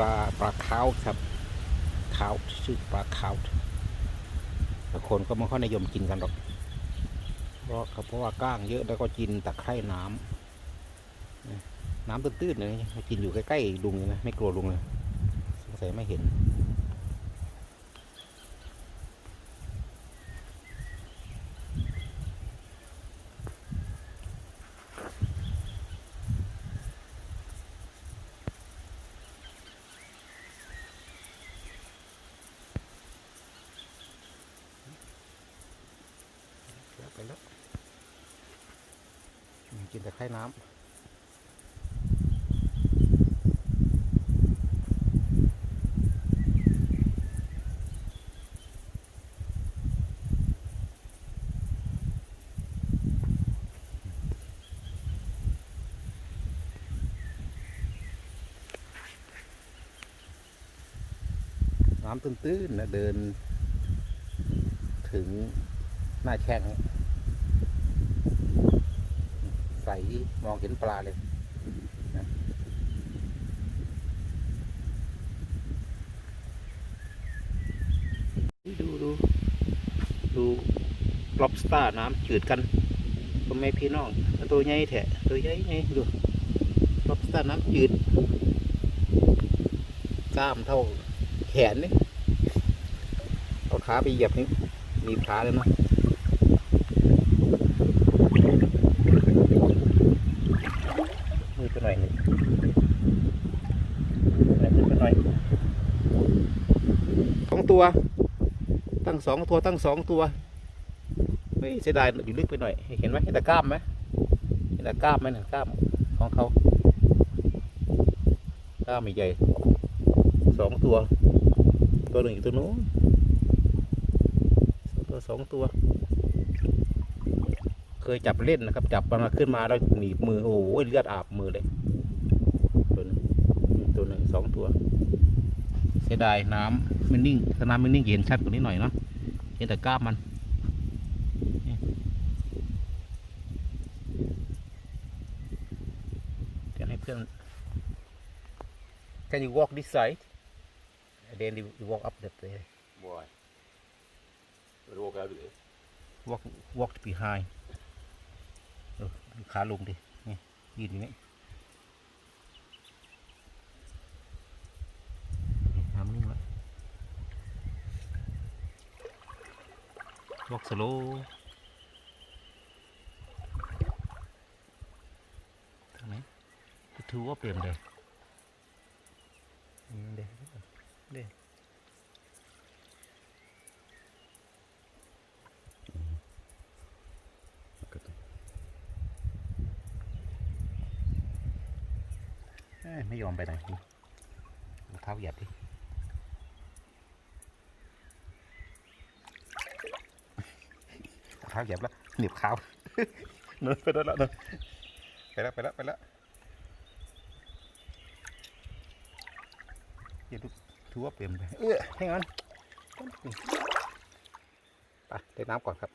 ลาปลาคาวครับคาวชื่อปลาคาวแต่คนก็ไม่ค่อยนิยมกินกันหรอก เพราะเขาเพราะว่าก้างเยอะแล้วก็กินตะไคร่น้ำน้ำตื้นๆเลยกินอยู่ใกล้ๆลุงเลยนะไม่กลัวลุงเลยสงสัยไม่เห็น แล้วกินแต่ไข่น้ำน้ำตื้นๆนะเดิน ถึงหน้าแข้ง สมองเห็นปลาเลยนะดูดูดูล็อบสตาร์น้ำจืดกันก็ไม่พี่น้องตัวใหญ่แท้ตัวใหญ่ไงดูล็อบสตาร์น้ำจืดกล้ามเท่าแขนนี่เอาขาไปเหยียบนี่มีขาเลยนะมือไปหน่อยหนึงไหนมือไปหน่อยสอง ตัวตั้งสองตัวตั้งสองตัวไม่เสียดายอยู่ลึกไปหน่อย เห็นไหมเห็นแต่กล้ามไหมเห็นแต่กล้ามไหมเนี่ยกล้ามของเขากล้ามใหญ่สองตัว ตัวหนึ่งอยู่ตัวนู้นตัวสองตัว เคยจับเล่นนะครับ จับมันมาขึ้นมาแล้วหนีบมือโอ้โหเลือดอาบมือเลยตัวหนึ่งตัวหนึ่งสองตัว สียดายน้ำไม่นิ่งถ้าน้ำไม่นิ่งจะเห็นชัดกว่านี้หน่อยเนาะเห็นแต่กล้ามมันนี่เดี๋ยวให้เพื่อน Can you walk this side and then you walk up that way Why? We'll walk over there. walk walk behind เออดูขาลงดินี่ยืนอยู่นี่นี่น้ำนิ่งแล้ว walk slow ทางไหนจะถือว่าเปลี่ยนเลยอืมเดี๋ยวเดี๋ยว Look at them. เอ้ยไม่ยอมไปไหนนี่รองเท้าเหยียบดิ เท้าเหยียบแล้วหนีบเท้าเนอไปแล้วเนอะไปแล้วไปแล้วไปแล้วอย่าดูถือว่าเปลี่ยนไปเออให้งั้นไปเล่นน้ำก่อนครับ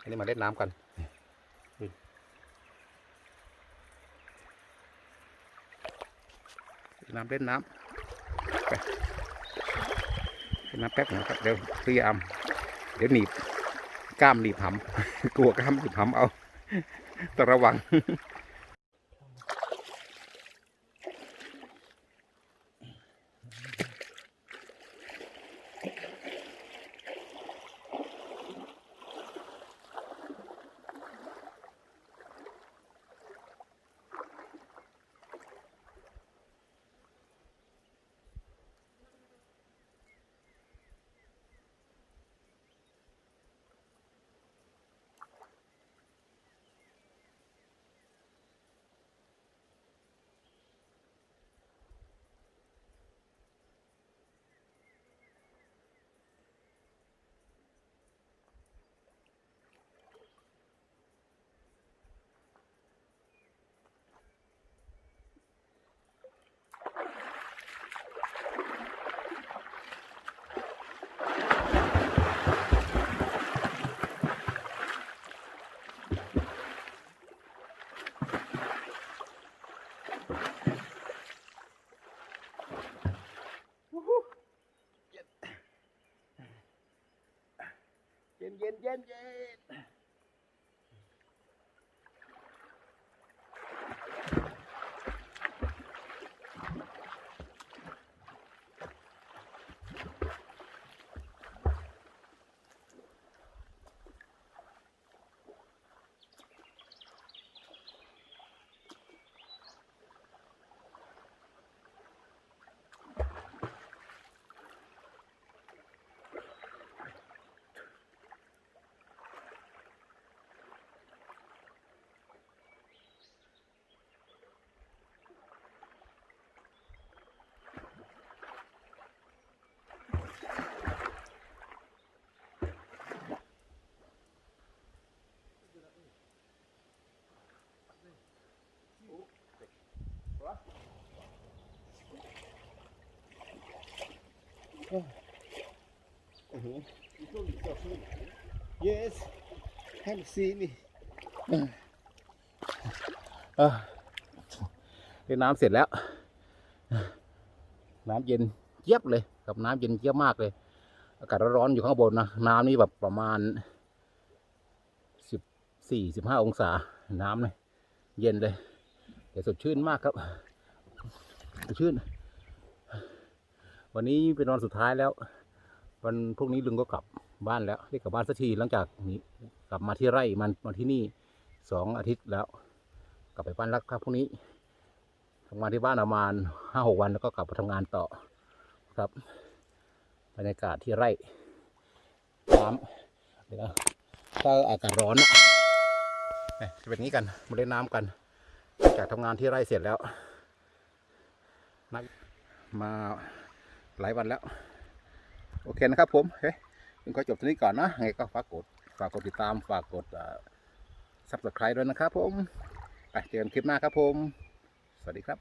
อันนี้มาเล่นน้ำกันน้ำเล่นน้ำไปเล่นน้ำแป๊บหนึ่งครับเดี๋ยวพยายามเดี๋ยวหนีบ กล้ามหนีบหำกลัวกล้ามหนีบหำเอาต้องระวัง เย็นเย็น yes have seen นี่เออเล่นน้ำเสร็จแล้ว น้ำเย็นเจี๊ยบเลย กับน้ำเย็นเจี๊ยบมากเลย อากาศร้อนๆอยู่ข้างบนนะ น้ำนี่แบบประมาณสิบสี่สิบห้าองศา น้ำเนี่ยเย็นเลยแต่สดชื่นมากครับ สดชื่น วันนี้เป็นวันสุดท้ายแล้ว วันพรุ่งนี้ลุงก็กลับ บ้านแล้วได้กลับบ้านสักทีหลังจากนี้กลับมาที่ไร่มันมาที่นี่สองอาทิตย์แล้ว กลับไปบ้านแล้วครับพรุ่งนี้ทำงานที่บ้านประมาณห้าหกวันแล้วก็กลับมาทำงานต่อครับบรรยากาศที่ไร่น้ำเดี๋ยวถ้าอากาศร้อนนะจะเป็นงนี้กันมาเล่นน้ำกัน จากทำงานที่ไร่เสร็จแล้วนักมาหลายวันแล้ว โอเคนะครับผมเฮ้ ผมขอจบที่นี้ก่อนนะไงก็ฝากกดฝากกดติดตามฝากกดซับสไครต์ด้วยนะครับผมไปเจอกันคลิปหน้าครับผม สวัสดีครับ